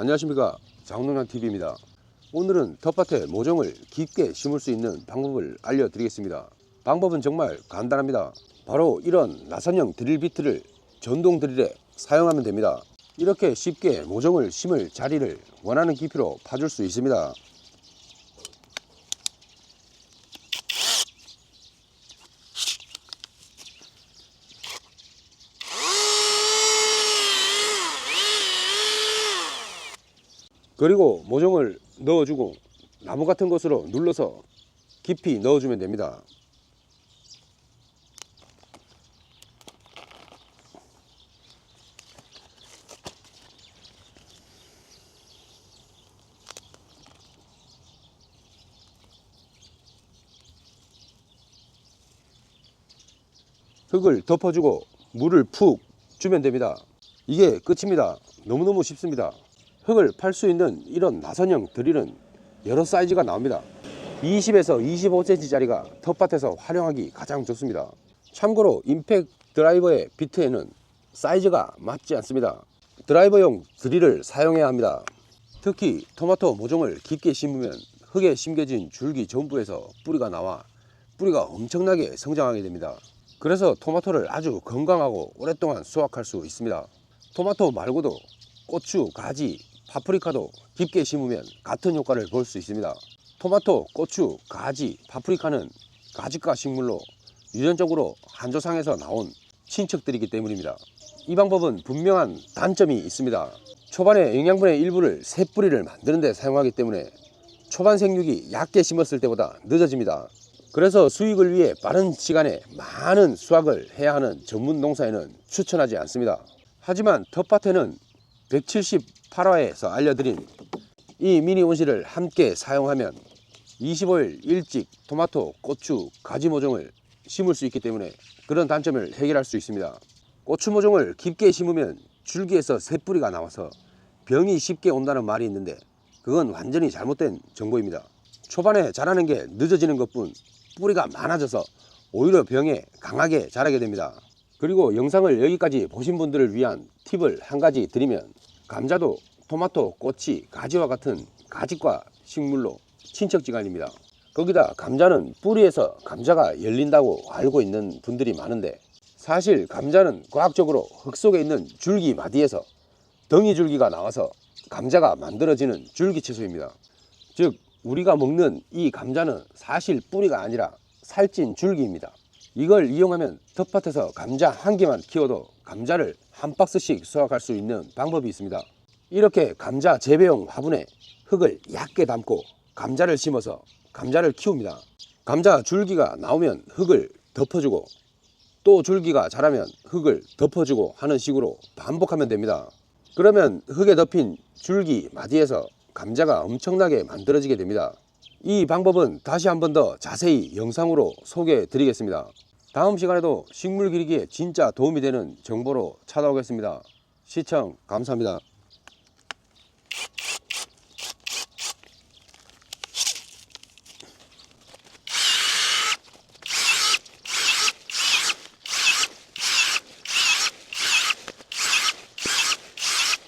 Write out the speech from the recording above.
안녕하십니까. 장농장TV입니다. 오늘은 텃밭에 모종을 깊게 심을 수 있는 방법을 알려드리겠습니다. 방법은 정말 간단합니다. 바로 이런 나선형 드릴 비트를 전동 드릴에 사용하면 됩니다. 이렇게 쉽게 모종을 심을 자리를 원하는 깊이로 파줄 수 있습니다 그리고 모종을 넣어주고 나무 같은 것으로 눌러서 깊이 넣어주면 됩니다. 흙을 덮어주고 물을 푹 주면 됩니다. 이게 끝입니다. 너무너무 쉽습니다. 흙을 팔 수 있는 이런 나선형 드릴은 여러 사이즈가 나옵니다. 20에서 25cm 짜리가 텃밭에서 활용하기 가장 좋습니다. 참고로 임팩 드라이버의 비트에는 사이즈가 맞지 않습니다. 드라이버용 드릴을 사용해야 합니다. 특히 토마토 모종을 깊게 심으면 흙에 심겨진 줄기 전부에서 뿌리가 나와 뿌리가 엄청나게 성장하게 됩니다. 그래서 토마토를 아주 건강하고 오랫동안 수확할 수 있습니다. 토마토 말고도 고추, 가지, 파프리카도 깊게 심으면 같은 효과를 볼 수 있습니다. 토마토, 고추, 가지, 파프리카는 가지과 식물로 유전적으로 한조상에서 나온 친척들이기 때문입니다. 이 방법은 분명한 단점이 있습니다. 초반에 영양분의 일부를 새 뿌리를 만드는 데 사용하기 때문에 초반 생육이 얕게 심었을 때보다 늦어집니다. 그래서 수익을 위해 빠른 시간에 많은 수확을 해야 하는 전문 농사에는 추천하지 않습니다. 하지만 텃밭에는 178화에서 알려드린 이 미니 온실을 함께 사용하면 25일 일찍 토마토, 고추, 가지 모종을 심을 수 있기 때문에 그런 단점을 해결할 수 있습니다. 고추 모종을 깊게 심으면 줄기에서 새뿌리가 나와서 병이 쉽게 온다는 말이 있는데 그건 완전히 잘못된 정보입니다. 초반에 자라는 게 늦어지는 것뿐 뿌리가 많아져서 오히려 병에 강하게 자라게 됩니다. 그리고 영상을 여기까지 보신 분들을 위한 팁을 한 가지 드리면 감자도 토마토, 꼬치, 가지와 같은 가지과 식물로 친척지간입니다. 거기다 감자는 뿌리에서 감자가 열린다고 알고 있는 분들이 많은데 사실 감자는 과학적으로 흙 속에 있는 줄기 마디에서 덩이 줄기가 나와서 감자가 만들어지는 줄기 채소입니다. 즉 우리가 먹는 이 감자는 사실 뿌리가 아니라 살찐 줄기입니다. 이걸 이용하면 텃밭에서 감자 한 개만 키워도 감자를 한 박스씩 수확할 수 있는 방법이 있습니다. 이렇게 감자 재배용 화분에 흙을 얕게 담고 감자를 심어서 감자를 키웁니다. 감자 줄기가 나오면 흙을 덮어주고 또 줄기가 자라면 흙을 덮어주고 하는 식으로 반복하면 됩니다. 그러면 흙에 덮인 줄기 마디에서 감자가 엄청나게 만들어지게 됩니다. 이 방법은 다시 한 번 더 자세히 영상으로 소개해 드리겠습니다. 다음 시간에도 식물 기르기에 진짜 도움이 되는 정보로 찾아오겠습니다. 시청 감사합니다.